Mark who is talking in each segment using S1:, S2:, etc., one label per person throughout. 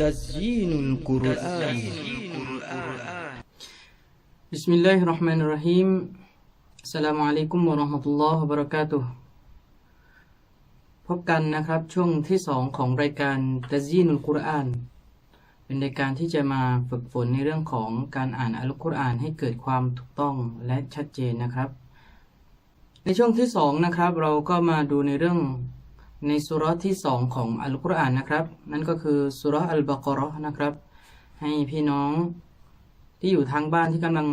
S1: تزيين القرآن
S2: بسم الله الرحمن الرحيم السلام عليكم ورحمة الله وبركاته พบกันนะครับช่วงที่สองของรายการตะซีนุลกุรอาน เป็นรายการที่จะมาฝึกฝนในเรื่องของการอ่านอัลกุรอานให้เกิดความถูกต้องและชัดเจนนะครับ ในช่วงที่สองนะครับ เราก็มาดูในเรื่อง ในสุรที่สองของอัลกุรอานนะครับ นั่นก็คือสุรอัลบากราะนะครับ ให้พี่น้องที่อยู่ทางบ้านที่กำลัง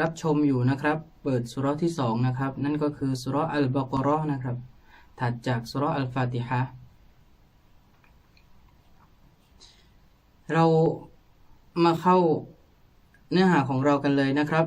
S2: รับชมอยู่นะครับ เปิดสุรที่สองนะครับ นั่นก็คือสุรอัลบากราะนะครับ ถัดจากสุรอัลฟาติฮะเรามาเข้าเนื้อหาของเรากันเลยนะครับ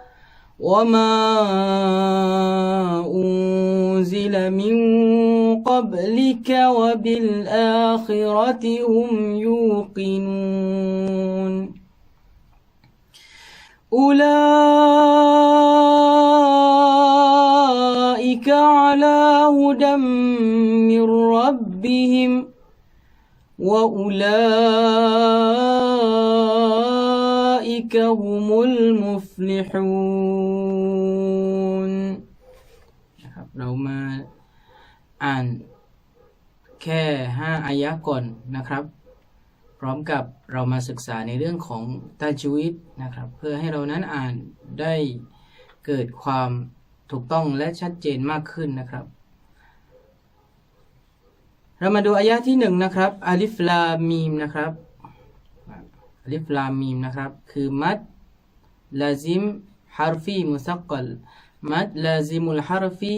S2: وما أنزل من قبلك وبالآخرة هم يوقنون أولئك على هدى من ربهم وأولئك هم المفلحون เรามาอ่านแค่ห้าอายะก่อนนะครับ พร้อมกับเรามาศึกษาในเรื่องของตาจวิดนะครับ เพื่อให้เรานั้นอ่านได้เกิดความถูกต้องและชัดเจนมากขึ้นนะครับ เรามาดูอายะที่หนึ่งนะครับอาลิฟลามีมนะครับอาลิฟลามีมนะครับ คือมัดลาซิมฮารฟีมุสักกลมัดลาซิมุลฮารฟี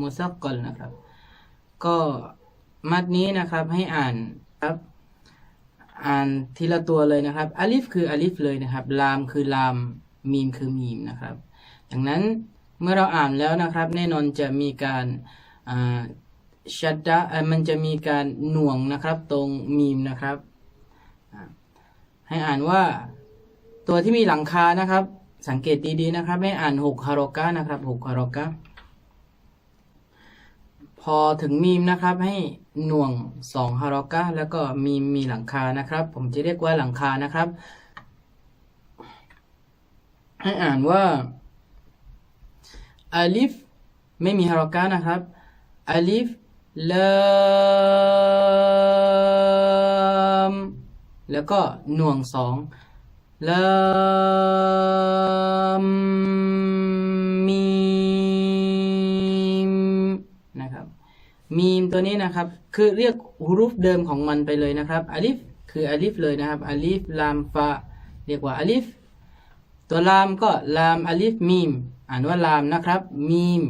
S2: มุสักกลนะครับ ก็มัดนี้นะครับให้อ่านครับอ่านทีละตัวเลยนะครับอาลิฟคืออาลิฟเลยนะครับ ลามคือลาม มีมคือมีมนะครับ ดังนั้นเมื่อเราอ่านแล้วนะครับ แน่นอนจะมีการชัดดะมันจะมีการหน่วงนะครับตรงมีมนะครับ ให้อ่านว่าตัวที่มีหลังคานะครับ สังเกตดีๆนะครับ ให้อ่านหกฮารอกะนะครับหกฮารอกะ พอถึงมีมนะครับ ให้หน่วงสองฮารอกะแล้วก็มีมีหลังคานะครับ ผมจะเรียกว่าหลังคานะครับ ให้อ่านว่าอาลิฟไม่มีฮารอกะนะครับอาลิฟลามแล้วก็หน่วงสองลามมี มีมตัวนี้นะครับ คือเรียกฮุรุฟเดิมของมันไปเลยนะครับอาลิฟคืออาลิฟเลยนะครับอาลิฟลามฟาเรียกว่าอาลิฟตัวลามก็ลามอาลิฟมีมอ่านว่าลามนะครับมีม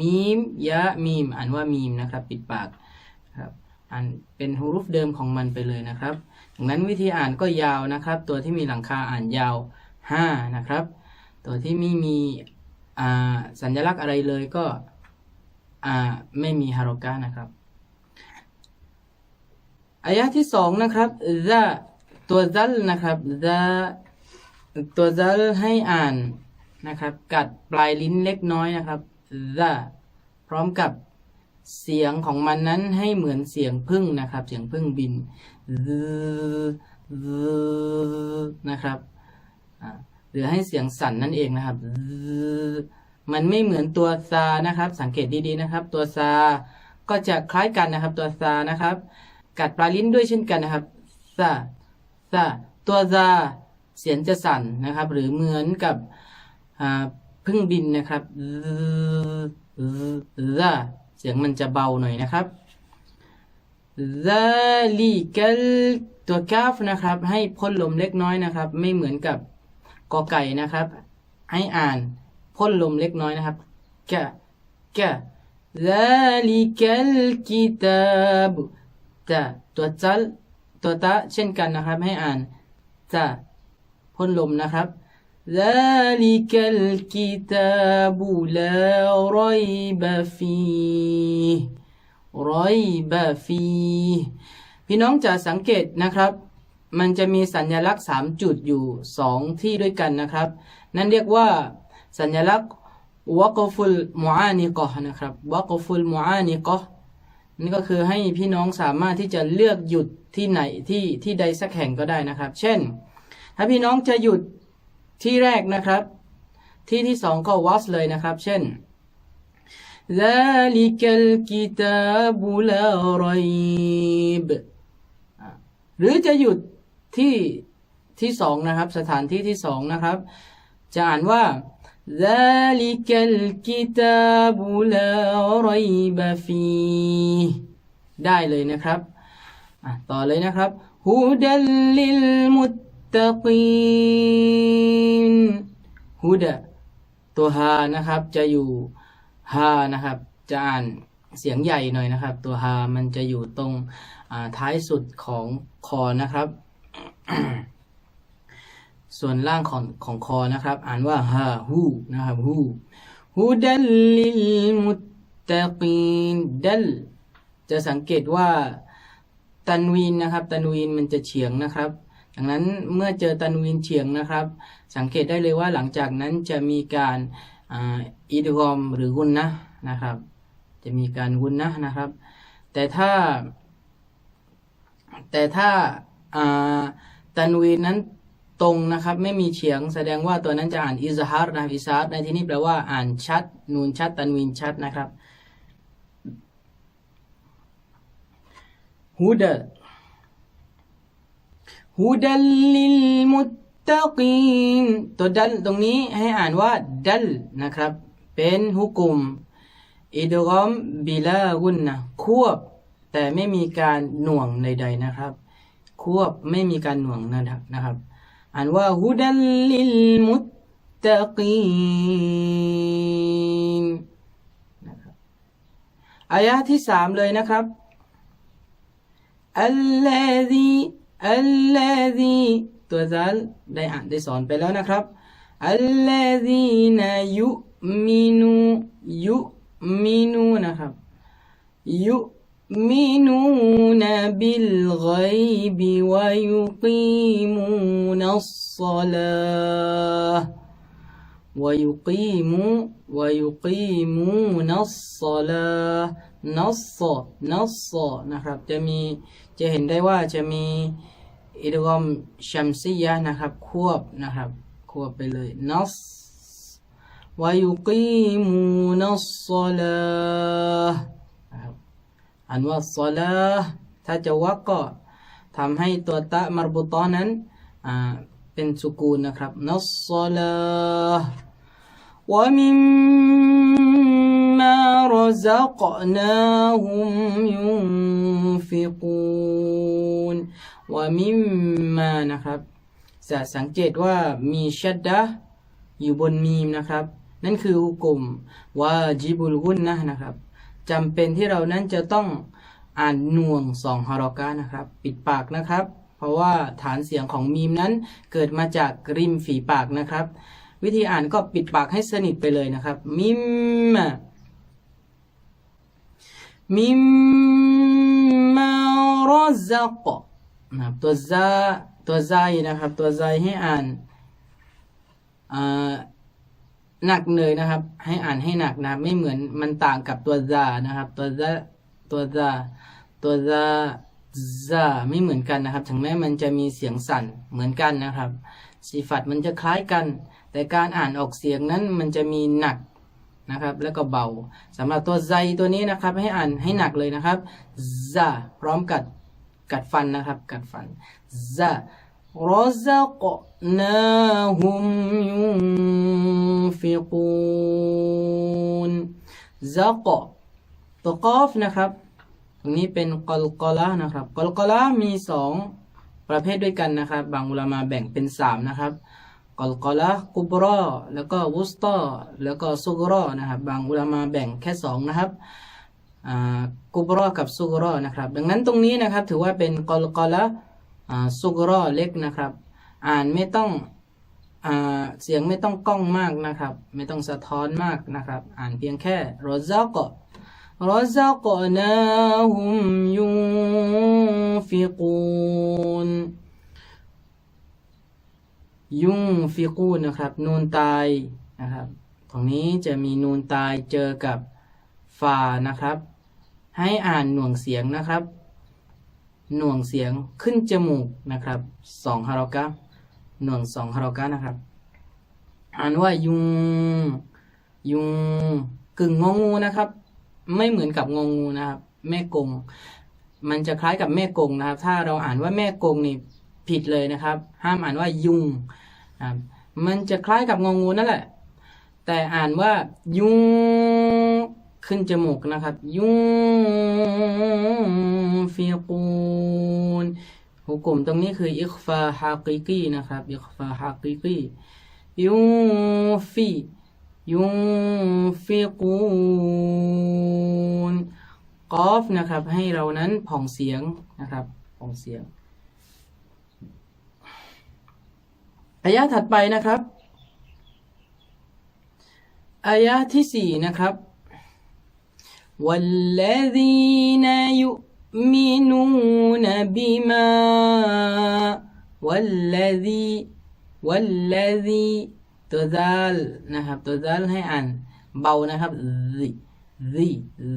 S2: มีมยะมีมอ่านว่ามีมนะครับปิดปากครับอ่านเป็นฮุรุฟเดิมของมันไปเลยนะครับดังนั้นวิธีอ่านก็ยาวนะครับ ตัวที่มีหลังคาอ่านยาว5นะครับ ตัวที่ไม่มีอ่าสัญลักษณ์อะไรเลยก็ อ่าไม่มีฮารอกะนะครับอายะที่สองนะครับซะตัวซัลนะครับซะตัวซัลให้อ่านนะครับ กัดปลายลิ้นเล็กน้อยนะครับซะพร้อมกับเสียงของมันนั้นให้เหมือนเสียงพึ่งนะครับ เสียงพึ่งบินนะครับหรือให้เสียงสั่นนั่นเองนะครับ มันไม่เหมือนตัวซานะครับ สังเกตดีๆนะครับ ตัวซาก็จะคล้ายกันนะครับ ตัวซานะครับ กัดปลาลิ้นด้วยเช่นกันนะครับซาซาตัวซาเสียงจะสั่นนะครับ หรือเหมือนกับพึ่งบินนะครับซาเสียงมันจะเบาหน่อยนะครับซาลีกลตัวกาฟนะครับ ให้พ่นลมเล็กน้อยนะครับ ไม่เหมือนกับกอไก่นะครับ ให้อ่าน พ่นลมเล็กน้อยนะครับกะกะลาลิกัลกิตาบุตะตัวจัลตัวตะเช่นกันนะครับ ให้อ่านตะพ่นลมนะครับลาลิกัลกิตาบุลารอยบฟีรอยบาฟีพี่น้องจะสังเกตนะครับ มันจะมีสัญลักษณ์ 3 จุดอยู่ 2 ที่ด้วยกันนะครับ นั่นเรียกว่า สัญลักษณ์วกฟุลมูอานิกะห์นะครับวกฟุลมูอานิกะห์นี่ก็คือให้พี่น้องสามารถที่จะเลือกหยุดที่ไหนที่ที่ใดสักแห่งก็ได้นะครับ เช่น ถ้าพี่น้องจะหยุดที่แรกนะครับ ที่ที่สองก็วัสเลยนะครับ เช่น ذلك الكتاب لا ريب อ่ะหรือจะหยุดที่ที่สองนะครับ สถานที่ที่สองนะครับ จะอ่านว่า ذلك الكتاب لا ريب فيه ได้เลยนะครับอ่ะต่อเลยนะครับ هدى للمتقين هدى ตัวฮานะครับ จะอยู่ฮานะครับ จะอ่านเสียงใหญ่หน่อยนะครับ ตัวฮามันจะอยู่ตรงอ่าท้ายสุดของคอนะครับ ส่วนล่างของของคอนะครับ อ่านว่าฮาฮูนะครับฮูฮูดัลลิลมุตตะกีนดัลจะสังเกตว่าตันวีนนะครับ ตันวีนมันจะเฉียงนะครับ ดังนั้นเมื่อเจอตันวีนเฉียงนะครับ สังเกตได้เลยว่าหลังจากนั้นจะมีการอิดกอมหรือกุนนะนะครับ จะมีการกุนนะนะครับ แต่ถ้า แต่ถ้าอ่าตันวีนนั้น ตรงนะครับไม่มีเฉียงแสดงว่าตัวนั้นจะอ่านอิซฮาร์นะอิซฮาร์ในที่นี้แปลว่าอ่านชัด นูนชัด ตันวีนชัดนะครับฮูดะฮูดัลลิลมุตตะกีนตัวดัลตรงนี้ให้อ่านว่าดัลนะครับ เป็นฮุกุมอิดกอมบิลากุนนะควบ แต่ไม่มีการหน่วงใด ๆนะครับ ควบไม่มีการหน่วงนะครับ นะครับ อ่านว่าฮุดัลลิลมุตตะกีนนะครับอายะห์ที่สามเลยนะครับ الذي الذي ตัวซัลได้อ่านได้สอนไปแล้วนะครับ الذين يؤمنوا يؤمنوا นะครับ يؤمنون بالغيب ويقيمون الصلاة ويقيموا ويقيمون الصلاة นัสซนัสซนะครับ จะมีจะเห็นได้ว่าจะมีอิดกอมชัมซียะนะครับ ควบนะครับ ควบไปเลยนัสวายุกีมูนัสซลานะครับ อันว่าซอลาถ้าจะวักก็ทำให้ตัวตะมารบุตอนั้นเป็นสุกูลนะครับนัสซอลาวะมิมมารซักนาฮุมยุนฟิกูนวะมิมมานะครับจะสังเกตว่ามีชัดดะอยู่บนมีมนะครับ นั่นคือกลุ่มว่าจิบุลวุนนะนะครับ จำเป็นที่เรานั้นจะต้องอ่านน่วงสองฮารอกานะครับ ปิดปากนะครับ เพราะว่าฐานเสียงของมีมนั้นเกิดมาจากริมฝีปากนะครับ วิธีอ่านก็ปิดปากให้สนิทไปเลยนะครับ มิมมิมมารซักนะครับตัวซาตัวไซนะครับ ตัวไซให้อ่านอ่า หนักเลยนะครับ ให้อ่านให้หนักนะไม่เหมือนมันต่างกับตัวซานะครับ ตัวซาตัวซาตัวซาซาไม่เหมือนกันนะครับ ถึงแม้มันจะมีเสียงสั่นเหมือนกันนะครับสีฟัดมันจะคล้ายกัน แต่การอ่านออกเสียงนั้นมันจะมีหนักนะครับ แล้วก็เบาสำหรับตัวไซตัวนี้นะครับ ให้อ่านให้หนักเลยนะครับซาพร้อมกัดกัดฟันนะครับ กัดฟันซา รซักนาฮุมยุนฟิกูนซักตัวกอฟนะครับตรงนี้เป็นกอลกอละนะครับกอลกอละมีสองประเภทด้วยกันนะครับ บางอุลามาแบ่งเป็นสามนะครับกอลกอละกุบรอแล้วก็วุสตอแล้วก็ซุกรอนะครับ บางอุลามาแบ่งแค่สองนะครับอ่ากุบรอกับซุกรอนะครับ ดังนั้นตรงนี้นะครับถือว่าเป็นกอลกอละอ่า ซุกรอเล็กนะครับ อ่านไม่ต้องเสียงไม่ต้องกล้องมากนะครับ ไม่ต้องสะท้อนมากนะครับ อ่านเพียงแค่รอซากะรอซากะนาฮุมยุฟิกูนยุงฟิกูนนะครับนูนตายนะครับ ตรงนี้จะมีนูนตายเจอกับฟานะครับ ให้อ่านหน่วงเสียงนะครับ หน่วงเสียงขึ้นจมูกนะครับสองฮารากะหน่วงสองฮารากะนะครับ อ่านว่ายุง ยุงกึ่งงองูนะครับ ไม่เหมือนกับงองูนะครับ แม่กง มันจะคล้ายกับแม่กงนะครับ ถ้าเราอ่านว่าแม่กงนี่ผิดเลยนะครับ ห้ามอ่านว่ายุงครับมันจะคล้ายกับงองูนั่นแหละ แต่อ่านว่ายุง ขึ้นจมูกนะครับ ยุงฟิกูนหุกลมตรงนี้คืออิคฟาฮากิกีนะครับอิคฟาฮากิกียุฟียุฟิกูนกอฟนะครับ ให้เรานั้นผ่องเสียงนะครับผ่องเสียงอายะถัดไปนะครับอายะที่สี่นะครับ والذين يؤمنون بما والذي والذي ตัวดัลนะครับ ตัวดัลให้อ่านเบานะครับ zi zi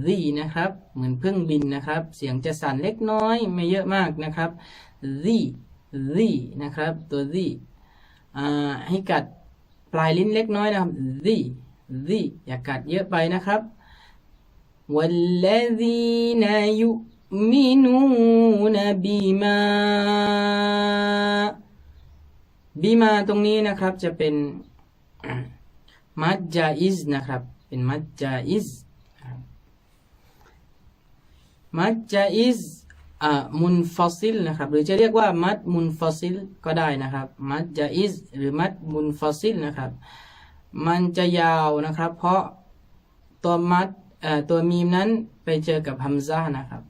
S2: zi นะครับ เหมือนเครื่องบินนะครับ เสียงจะสั่นเล็กน้อย ไม่เยอะมากนะครับ zi zi นะครับ ตัว zi อ่าให้กัดปลายลิ้นเล็กน้อยนะครับ zi zi อย่ากัดเยอะไปนะครับ والذين يؤمنون بما บีมาตรงนี้นะครับจะเป็น มัจจาอิสนะครับ เป็นมัจจาอิสมัจจาอิสอ่ามุนฟอซิลนะครับ หรือจะเรียกว่ามัดมุนฟอซิลก็ได้นะครับ มัจจาอิสหรือมัดมุนฟอซิลนะครับ มันจะยาวนะครับ เพราะตัวมัดเอ่อ ตัวมีมนั้นไปเจอกับฮัมซานะครับ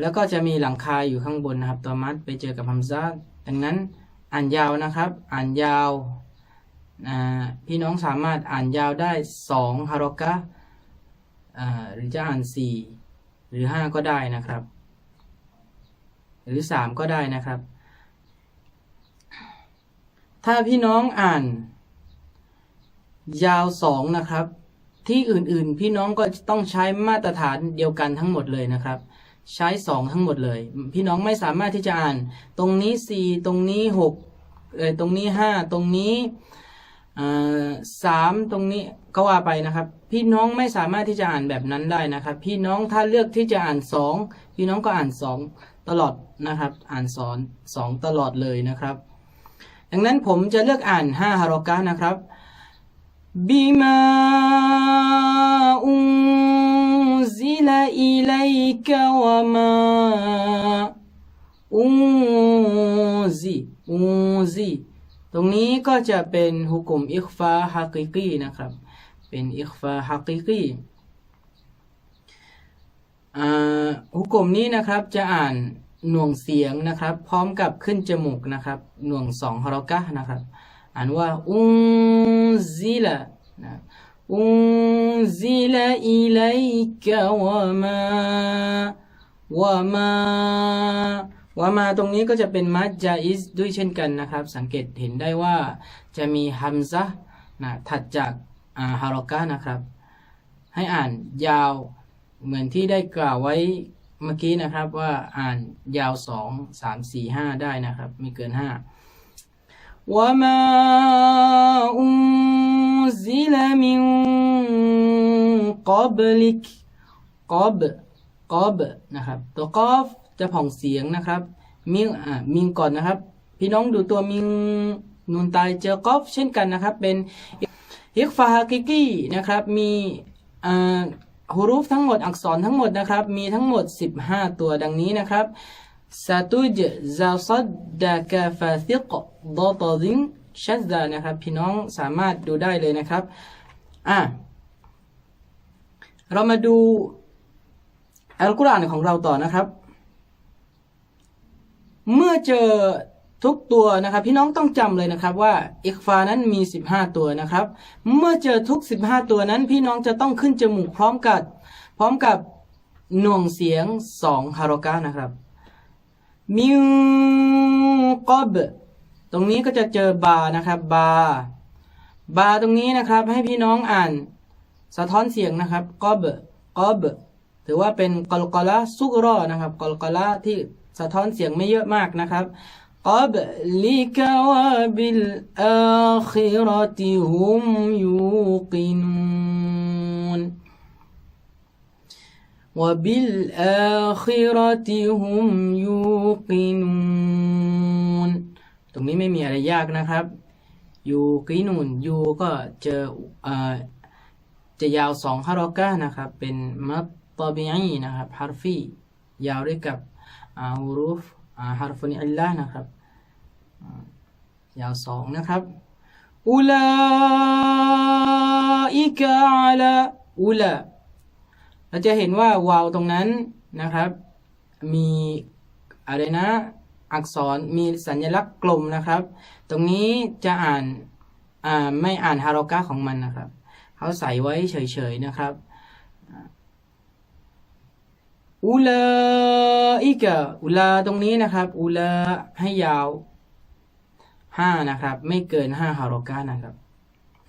S2: แล้วก็จะมีหลังคาอยู่ข้างบนนะครับ ตัวมัดไปเจอกับฮัมซาดังนั้นอ่านยาวนะครับ อ่านยาวพี่น้องสามารถอ่านยาวได้สองฮารอกะอ่าหรือจะอ่านสี่หรือห้าก็ได้นะครับ หรือสามก็ได้นะครับ ถ้าพี่น้องอ่านยาวสองนะครับ ที่อื่นๆ พี่น้องก็ต้องใช้มาตรฐานเดียวกันทั้งหมดเลยนะครับ ใช้สองทั้งหมดเลย พี่น้องไม่สามารถที่จะอ่าน ตรงนี้สี่ตรงนี้หกเออตรงนี้ห้าตรงนี้สามตรงนี้ก็ว่าไปนะครับ พี่น้องไม่สามารถที่จะอ่านแบบนั้นได้นะครับ พี่น้องถ้าเลือกที่จะอ่านสองพี่น้องก็อ่านสองตลอดนะครับ อ่านสอนสองตลอดเลยนะครับ ดังนั้นผมจะเลือกอ่านห้าฮารอกะนะครับ بما أنزل إليك وما أنزي أنزي ตรงนี้ก็จะเป็นฮุกุมอิคฟาฮักิกีนะครับ เป็นอิคฟาฮักิกีฮุกุมนี้นะครับจะอ่านหน่วงเสียงนะครับ พร้อมกับขึ้นจมูกนะครับ หน่วงสองฮารอกะนะครับ อ่านว่าอุนซิละนะอุนซิละอิลัยกะวะมาวะมาวะมาตรงนี้ก็จะเป็นมัจจาอิสด้วยเช่นกันนะครับ สังเกตเห็นได้ว่าจะมีฮัมซะนะถัดจากอาฮารอกะนะครับ ให้อ่านยาวเหมือนที่ได้กล่าวไว้เมื่อกี้นะครับว่าอ่านยาวสองสามสี่ห้าได้นะครับ ไม่เกินห้า وما أنزل من قبلك قب قب นะครับ ตัวกอฟจะผ่องเสียงนะครับมิงอ่ามิงก่อนนะครับ พี่น้องดูตัวมิงนูนตายเจอกอฟเช่นกันนะครับ เป็นฮิกฟาฮากิกีนะครับ มีอ่าฮุรุฟทั้งหมดอักษรทั้งหมดนะครับ มีทั้งหมด 15 ตัวดังนี้นะครับ ستجزى صدك فثق ضطض شذ นะครับ พี่น้องสามารถดูได้เลยนะครับ อ่ะ เรามาดูอัลกุรอานของเราต่อนะครับ เมื่อเจอทุกตัวนะครับ พี่น้องต้องจำเลยนะครับว่าอิกฟานั้นมี 15 ตัวนะครับ เมื่อเจอทุก 15 ตัวนั้น พี่น้องจะต้องขึ้นจมูกพร้อมกับ พร้อมกับหน่วงเสียง2ฮารอกะนะครับ มิวกอบตรงนี้ก็จะเจอบานะครับบาบาตรงนี้นะครับ ให้พี่น้องอ่าน สะท้อนเสียงนะครับกอบกอบถือว่าเป็นกอลกอละซุกรอนะครับกอลกอละที่สะท้อนเสียงไม่เยอะมากนะครับกอบลิกวาบิลอาคิรติฮุมยูกินูน وبالآخرة هم يوقنون ตรงนี้ไม่มีอะไรยากนะครับ ยูกีนูนยูก็เจอเอ่อจะยาวสองฮารอกะนะครับ เป็นมัตตบีอีนะครับฮารฟียาวด้วยกับอ่าฮุรูฟอ่าฮารฟุนอิลลานะครับอ่ายาวสองนะครับอุลาอิกะอาลาอุลา เราจะเห็นว่าวาวตรงนั้นนะครับ มีอะไรนะ อักษรมีสัญลักษณ์กลมนะครับ ตรงนี้จะอ่านอ่าไม่อ่านฮารอกะของมันนะครับเขาใส่ไว้เฉยๆนะครับอุลาอิกะอุลาตรงนี้นะครับ อุลาให้ยาวห้านะครับ ไม่เกินห้าฮารอกะนะครับ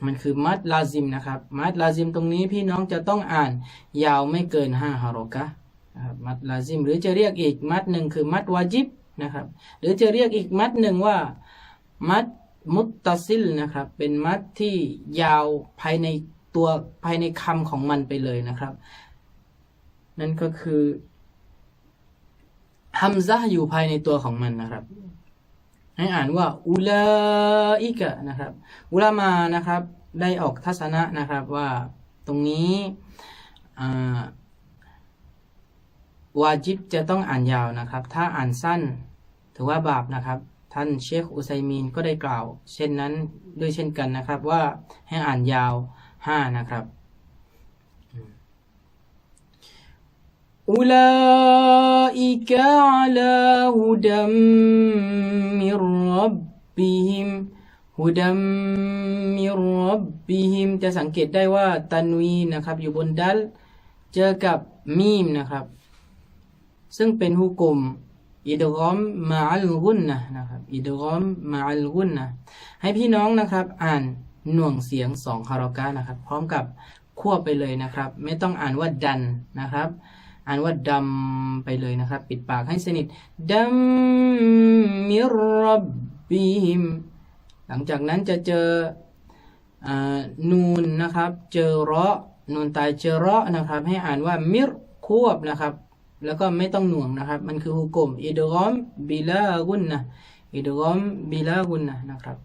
S2: มันคือมัดลาซิมนะครับ มัดลาซิมตรงนี้พี่น้องจะต้องอ่านยาวไม่เกิน5ฮารอกะนะครับมัดลาซิม หรือจะเรียกอีกมัดหนึ่งคือมัดวาจิบนะครับ หรือจะเรียกอีกมัดหนึ่งว่ามัดมุตตซิลนะครับ เป็นมัดที่ยาวภายในตัวภายในคำของมันไปเลยนะครับ นั่นก็คือฮัมซะอยู่ภายในตัวของมันนะครับ ให้อ่านว่าอุลาอิกะนะครับอุลามานะครับได้ออกทัศนะนะครับว่าตรงนี้วาจิบจะต้องอ่านยาวนะครับ ถ้าอ่านสั้นถือว่าบาปนะครับ ท่านเชคอุไซมีนก็ได้กล่าว เช่นนั้นด้วยเช่นกันนะครับว่าให้อ่านยาวห้านะครับ อุลาอิกะอัลาฮุดัมมิรรับบิฮิมฮุดัมมิรับบิฮิมจะสังเกตได้ว่าตันวีนะครับ อยู่บนดัลเจอกับมีมนะครับ ซึ่งเป็นฮุกมอิดกอมมาอัลกุนนะนะครับอิดกอมมาอัลกุนนะให้พี่น้องนะครับ อ่านหน่วงเสียงสองคารากานะครับ พร้อมกับควบไปเลยนะครับ ไม่ต้องอ่านว่าดันนะครับ อ่านว่าดำไปเลยนะครับ ปิดปากให้สนิทดัมมิรับบิฮิมหลังจากนั้นจะเจออนูนนะครับ เจอระนูนตายเจอระนะครับ ให้อ่านว่ามิรควบนะครับ แล้วก็ไม่ต้องหน่วงนะครับ มันคือฮุกมอิดกอมบิลากุนนะอิดกอมบิลากุนนะนะครับ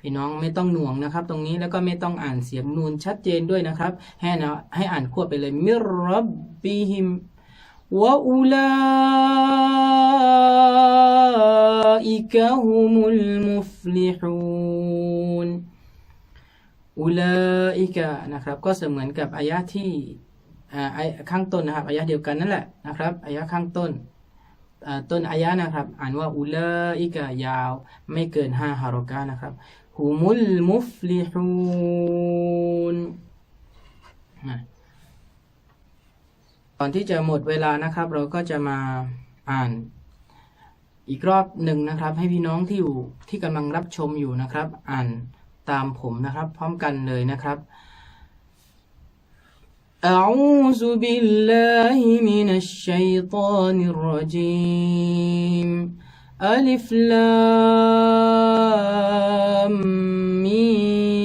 S2: พี่น้องไม่ต้องหน่วงนะครับ ตรงนี้แล้วก็ไม่ต้องอ่านเสียงนูนชัดเจนด้วยนะครับ ให้นะให้อ่านควบไปเลยมิรับบิฮิม วะอุลาอิกะฮุมุลมุฟลิฮูนอุลาอิกะนะครับก็เสมือนกับอายะที่อ่าข้างต้นนะครับอายะเดียวกันนั่นแหละนะครับอายะข้างต้นต้นอายะนะครับ อ่านว่าอุลาอิกะยาวไม่เกินห้าฮารอกานะครับฮุมุลมุฟลิฮูน ก่อนที่จะหมดเวลานะครับ เราก็จะมาอ่านอีกรอบหนึ่งนะครับ ให้พี่น้องที่อยู่ที่กำลังรับชมอยู่นะครับ อ่านตามผมนะครับ พร้อมกันเลยนะครับ أعوذ بالله من الشيطان الرجيم ألف لام ميم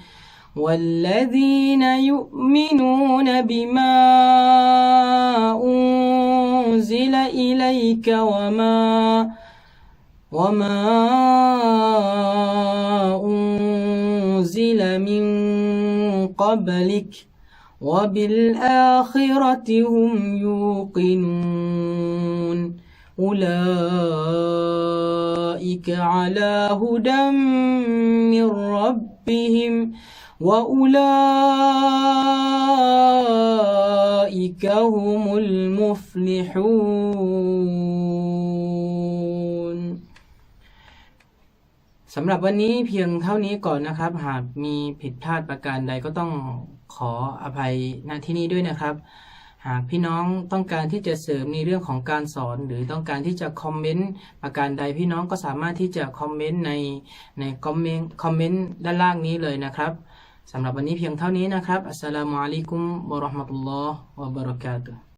S2: والذين يؤمنون بما أنزل إليك وما وما أنزل من قبلك وبالآخرة هم يوقنون أولئك على هدى من ربهم وأولئك هم المفلحون สำหรับวันนี้เพียงเท่านี้ก่อนนะครับ หากมีผิดพลาดประการใดก็ต้องขออภัยณที่นี้ด้วยนะครับ หากพี่น้องต้องการที่จะเสริมในเรื่องของการสอน หรือต้องการที่จะคอมเมนต์ประการใดพี่น้องก็สามารถที่จะคอมเมนต์ในในคอมเมนต์คอมเมนต์ด้านล่างนี้เลยนะครับ สำหรับวันนี้เพียงเท่านี้นะครับ อัสสลามุอะลัยกุมวะเราะห์มะตุลลอฮ์วะบะเราะกาตุฮ์